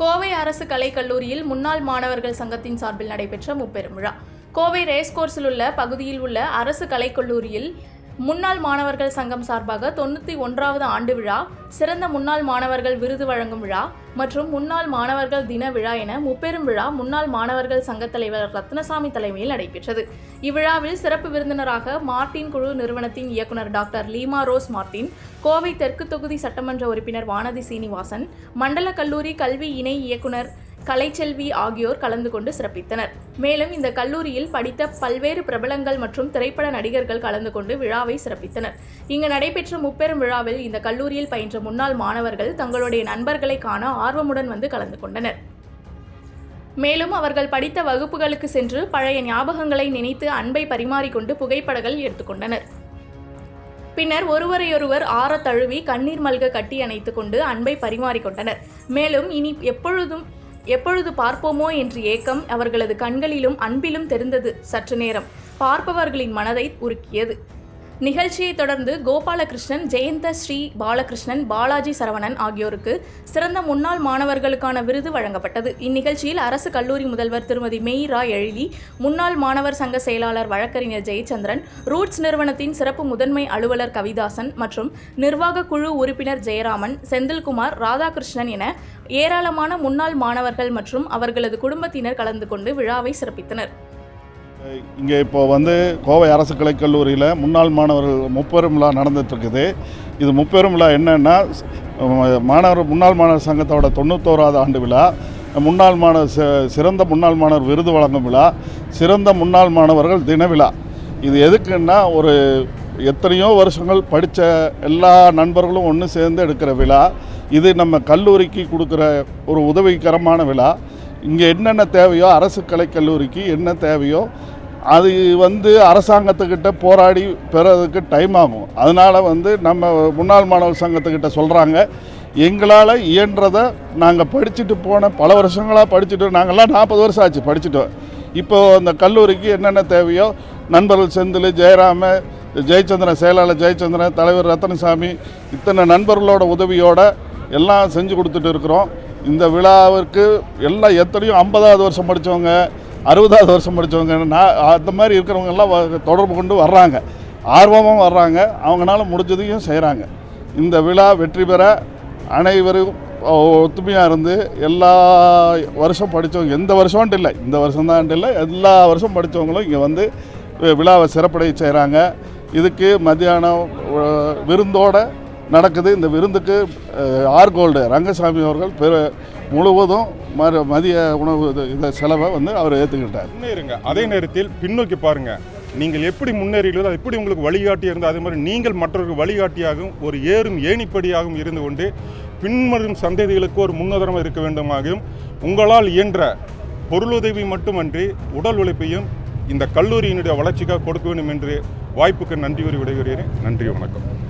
கோவை அரசு கலைக்கல்லூரியில் முன்னாள் மாணவர்கள் சங்கத்தின் சார்பில் நடைபெற்ற முப்பெரும் விழா. கோவை ரேஸ்கோர்ஸில் உள்ள பகுதியில் உள்ள அரசு கலைக்கல்லூரியில் முன்னாள் மாணவர்கள் சங்கம் சார்பாக தொண்ணூற்றி ஒன்றாவது ஆண்டு விழா சிறந்த முன்னாள் மாணவர்கள் விருது வழங்கும் விழா மற்றும் முன்னாள் மாணவர்கள் தின விழா என முப்பெரும் விழா முன்னாள் மாணவர்கள் சங்கத் தலைவர் ரத்னசாமி தலைமையில் நடைபெற்றது. இவ்விழாவில் சிறப்பு விருந்தினராக மார்டின் குழு நிறுவனத்தின் இயக்குனர் doctor Leema Rose Martin Kovai தெற்கு தொகுதி சட்டமன்ற உறுப்பினர் வானதி சீனிவாசன் மண்டல கல்லூரி கல்வி இணை இயக்குனர் கலைச்செல்வி ஆகியோர் கலந்து கொண்டு சிறப்பித்தனர். மேலும் இந்த கல்லூரியில் படித்த பல்வேறு பிரபலங்கள் மற்றும் திரைப்பட நடிகர்கள் கலந்து கொண்டு விழாவை சிறப்பித்தனர். இங்கு நடைபெற்ற முப்பெரும் விழாவில் இந்த கல்லூரியில் பயின்ற முன்னாள் மாணவர்கள் தங்களுடைய நண்பர்களை காண ஆர்வமுடன் வந்து கலந்து கொண்டனர். மேலும் அவர்கள் படித்த வகுப்புகளுக்கு சென்று பழைய ஞாபகங்களை நினைத்து அன்பை பரிமாறிக்கொண்டு புகைப்படங்கள் எடுத்துக்கொண்டனர் பின்னர் ஒருவரையொருவர் ஆற தழுவி கண்ணீர் மல்க கட்டி அணைத்துக்கொண்டு அன்பை பரிமாறிக்கொண்டனர் மேலும் இனி எப்பொழுதும் எப்பொழுது பார்ப்போமோ என்று ஏக்கம் அவர்களது கண்களிலும் அன்பிலும் தெரிந்தது சற்று நேரம். பார்ப்பவர்களின் மனதை உருக்கியது. நிகழ்ச்சியை தொடர்ந்து கோபாலகிருஷ்ணன் ஜெயந்த ஸ்ரீ பாலகிருஷ்ணன் பாலாஜி சரவணன் ஆகியோருக்கு சிறந்த முன்னாள் மாணவர்களுக்கான விருது வழங்கப்பட்டது. இந்நிகழ்ச்சியில் அரசு கல்லூரி முதல்வர் திருமதி மெய்ரா எழுதி முன்னாள் மாணவர் சங்க செயலாளர் வழக்கறிஞர் ஜெயச்சந்திரன் ரூட்ஸ் நிறுவனத்தின் சிறப்பு முதன்மை அலுவலர் கவிதாசன் மற்றும் நிர்வாக குழு உறுப்பினர் ஜெயராமன் செந்தில்குமார் ராதாகிருஷ்ணன் என ஏராளமான முன்னாள் மாணவர்கள் மற்றும் அவர்களது குடும்பத்தினர் கலந்து கொண்டு விழாவை சிறப்பித்தனர். இங்கே இப்போ வந்து கோவை அரசு கலைக்கல்லூரியில் முன்னாள் மாணவர்கள் முப்பெரும் விழா நடந்துகிட்ருக்குது இது முப்பெரும் விழா என்னென்னா மாணவர் முன்னாள் மாணவர் சங்கத்தோட தொண்ணூத்தோராவது ஆண்டு விழா. முன்னாள் மாணவர் சிறந்த முன்னாள் மாணவர் விருது வழங்கும் விழா. சிறந்த முன்னாள் மாணவர்கள் தின விழா. இது எதுக்குன்னா ஒரு எத்தனையோ வருஷங்கள் படித்த எல்லா நண்பர்களும் ஒன்று சேர்ந்து எடுக்கிற விழா. இது நம்ம கல்லூரிக்கு கொடுக்குற ஒரு உதவிகரமான விழா. இங்கே என்னென்ன தேவையோ அரசு கலைக்கல்லூரிக்கு என்ன தேவையோ அது வந்து அரசாங்கத்துக்கிட்ட போராடி பெறதுக்கு டைம் ஆகும். அதனால் வந்து நம்ம முன்னாள் மாணவர் சங்கத்துக்கிட்ட சொல்கிறாங்க எங்களால் இயன்றதை நாங்கள் படிச்சுட்டு போன பல வருஷங்களாக படிச்சுட்டு நாங்கள்லாம் நாற்பது வருஷம் ஆச்சு படிச்சுட்டோம் இப்போது அந்த கல்லூரிக்கு என்னென்ன தேவையோ நண்பர்கள் செந்தில் ஜெயராம ஜெயச்சந்திரன் செயலாளர் ஜெயச்சந்திரன் தலைவர் ரத்தனசாமி இத்தனை நண்பர்களோட உதவியோட எல்லாம் செஞ்சு கொடுத்துட்டு இருக்கிறோம். இந்த விழாவிற்கு எல்லாம் எத்தனையோ ஐம்பதாவது வருஷம் படித்தவங்க அறுபதாவது வருஷம் படித்தவங்க நான் அந்த மாதிரி இருக்கிறவங்க எல்லாம் வ- தொடர்பு கொண்டு வர்றாங்க. ஆர்வமாக வர்றாங்க. அவங்களால முடிஞ்சதையும் செய்கிறாங்க இந்த விழா வெற்றி பெற அனைவரும் ஒத்துமையாக இருந்து எல்லா வருஷம் படித்தவங்க எந்த வருஷம்ன்ட்டு இல்லை இந்த வருஷம்தான் இல்லை எல்லா வருஷம் படித்தவங்களும் இங்கே வந்து விழாவை சிறப்படைய செய்கிறாங்க இதுக்கு மத்தியானம் விருந்தோடு விருந்தோட நடக்குது. இந்த விருந்துக்கு ஆர்கோல்டு ஆர் கோல்டு ரங்கசாமி அவர்கள் பெரு முழுவதும் மறு மதிய உணவு இது- இந்த செலவை வந்து அவர் ஏற்றுக்கிட்டார் முன்னேறுங்க. அதே நேரத்தில் பின்னோக்கி பாருங்கள் நீங்கள் எப்படி முன்னேறியுள்ளதோ அது எப்படி உங்களுக்கு வழிகாட்டி இருந்தோ அதே மாதிரி நீங்கள் மற்றவர்களுக்கு வழிகாட்டியாகவும் ஒரு ஏறும் ஏணிப்படியாகவும் இருந்து கொண்டு பின்வரும் சந்ததிகளுக்கு ஒரு முன்னுதாரணம் இருக்க வேண்டுமாகவும் உங்களால் இயன்ற பொருளுதவி மட்டுமன்றி உடல் உழைப்பையும் இந்த கல்லூரியினுடைய வளர்ச்சிக்காக கொடுக்க வேண்டும் என்று வாய்ப்புக்கு நன்றி கூறி விடைகிறேன் நன்றி வணக்கம்.